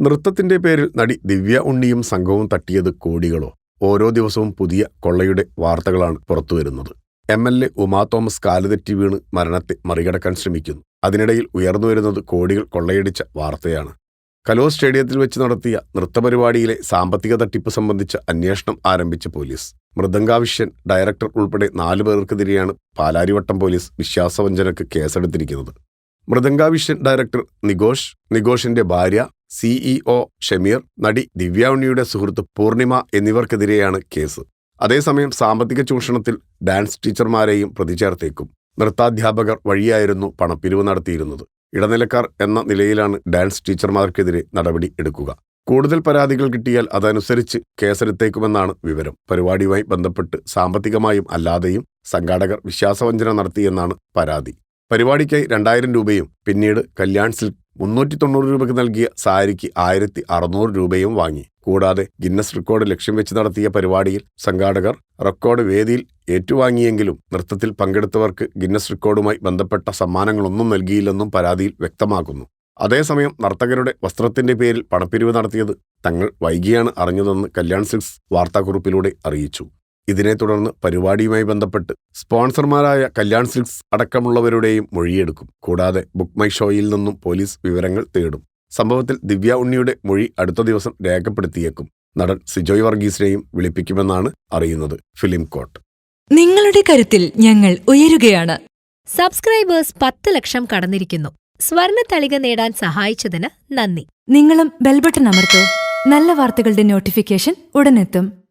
നൃത്തത്തിന്റെ പേരിൽ നടി ദിവ്യ ഉണ്ണിയും സംഘവും തട്ടിയത് കോടികളോ. ഓരോ ദിവസവും പുതിയ കൊള്ളയുടെ വാർത്തകളാണ് പുറത്തുവരുന്നത് M L A Uma Thomas കാലുതെറ്റി വീണ് മരണത്തെ മറികടക്കാൻ ശ്രമിക്കുന്നു. അതിനിടയിൽ ഉയർന്നുവരുന്നത് കോടികൾ കൊള്ളയടിച്ച വാർത്തയാണ്. കലോ സ്റ്റേഡിയത്തിൽ വെച്ച് നടത്തിയ നൃത്തപരിപാടിയിലെ സാമ്പത്തിക തട്ടിപ്പ് സംബന്ധിച്ച അന്വേഷണം ആരംഭിച്ച പോലീസ്. മൃദംഗാവിഷ്യൻ ഡയറക്ടർ ഉൾപ്പെടെ നാലു പേർക്കെതിരെയാണ് പാലാരിവട്ടം പോലീസ് വിശ്വാസവഞ്ചനക്ക് കേസെടുത്തിരിക്കുന്നത്. മൃദംഗാവിഷ്യൻ ഡയറക്ടർ നിഗോഷ് നിഗോഷിന്റെ ഭാര്യ സിഇഒ ഷമീർ നടി ദിവ്യ ഉണ്ണിയുടെ സുഹൃത്ത് പൂർണിമ എന്നിവർക്കെതിരെയാണ് കേസ്. അതേസമയം സാമ്പത്തിക ചൂഷണത്തിൽ ഡാൻസ് ടീച്ചർമാരെയും പ്രതിചേർത്തേക്കും. നൃത്താധ്യാപകർ വഴിയായിരുന്നു പണപ്പിരിവ് നടത്തിയിരുന്നത്. ഇടനിലക്കാർ എന്ന നിലയിലാണ് ഡാൻസ് ടീച്ചർമാർക്കെതിരെ നടപടി എടുക്കുക. കൂടുതൽ പരാതികൾ കിട്ടിയാൽ അതനുസരിച്ച് കേസെടുത്തേക്കുമെന്നാണ് വിവരം. പരിപാടിയുമായി ബന്ധപ്പെട്ട് സാമ്പത്തികമായും അല്ലാതെയും സംഘാടകർ വിശ്വാസവഞ്ചന നടത്തിയെന്നാണ് പരാതി. പരിപാടിക്കായി രണ്ടായിരം രൂപയും പിന്നീട് കല്യാൺ സിൽക്ക് മുന്നൂറ്റി തൊണ്ണൂറ് രൂപയ്ക്ക് നൽകിയ സാരിക്ക് ആയിരത്തി അറുന്നൂറ് രൂപയും വാങ്ങി. കൂടാതെ ഗിന്നസ് റെക്കോർഡ് ലക്ഷ്യം വെച്ച് നടത്തിയ പരിപാടിയിൽ സംഘാടകർ റെക്കോർഡ് വേദിയിൽ ഏറ്റുവാങ്ങിയെങ്കിലും നൃത്തത്തിൽ പങ്കെടുത്തവർക്ക് ഗിന്നസ് റെക്കോർഡുമായി ബന്ധപ്പെട്ട സമ്മാനങ്ങളൊന്നും നൽകിയില്ലെന്നും പരാതിയിൽ വ്യക്തമാക്കുന്നു. അതേസമയം നർത്തകരുടെ വസ്ത്രത്തിന്റെ പേരിൽ പണപ്പിരിവ് നടത്തിയത് തങ്ങൾ വൈകിയാണ് അറിഞ്ഞതെന്ന് കല്യാൺ സിൽക്സ് വാർത്താക്കുറിപ്പിലൂടെ അറിയിച്ചു. ഇതിനെ തുടർന്ന് പരിപാടിയുമായി ബന്ധപ്പെട്ട് സ്പോൺസർമാരായ കല്യാൺ സിൽക്സ് അടക്കമുള്ളവരുടെയും മൊഴിയെടുക്കും. കൂടാതെ ബുക്ക് മൈ ഷോയിൽ നിന്നും പോലീസ് വിവരങ്ങൾ തേടും. സംഭവത്തിൽ ദിവ്യ ഉണ്ണിയുടെ മൊഴി അടുത്ത ദിവസം രേഖപ്പെടുത്തിയേക്കും. നടൻ സിജോയ് വർഗീസിനെയും വിളിപ്പിക്കുമെന്നാണ് അറിയുന്നത് ഫിലിം കോട്ട് നിങ്ങളുടെ കരുത്തിൽ ഞങ്ങൾ ഉയരുകയാണ്. സബ്സ്ക്രൈബേഴ്സ് പത്ത് ലക്ഷം കടന്നിരിക്കുന്നു. സ്വർണ തളിക നേടാൻ സഹായിച്ചതിന് നന്ദി. നിങ്ങളും ബെൽബട്ടൺ അമർത്തോ. നല്ല വാർത്തകളുടെ നോട്ടിഫിക്കേഷൻ ഉടനെത്തും.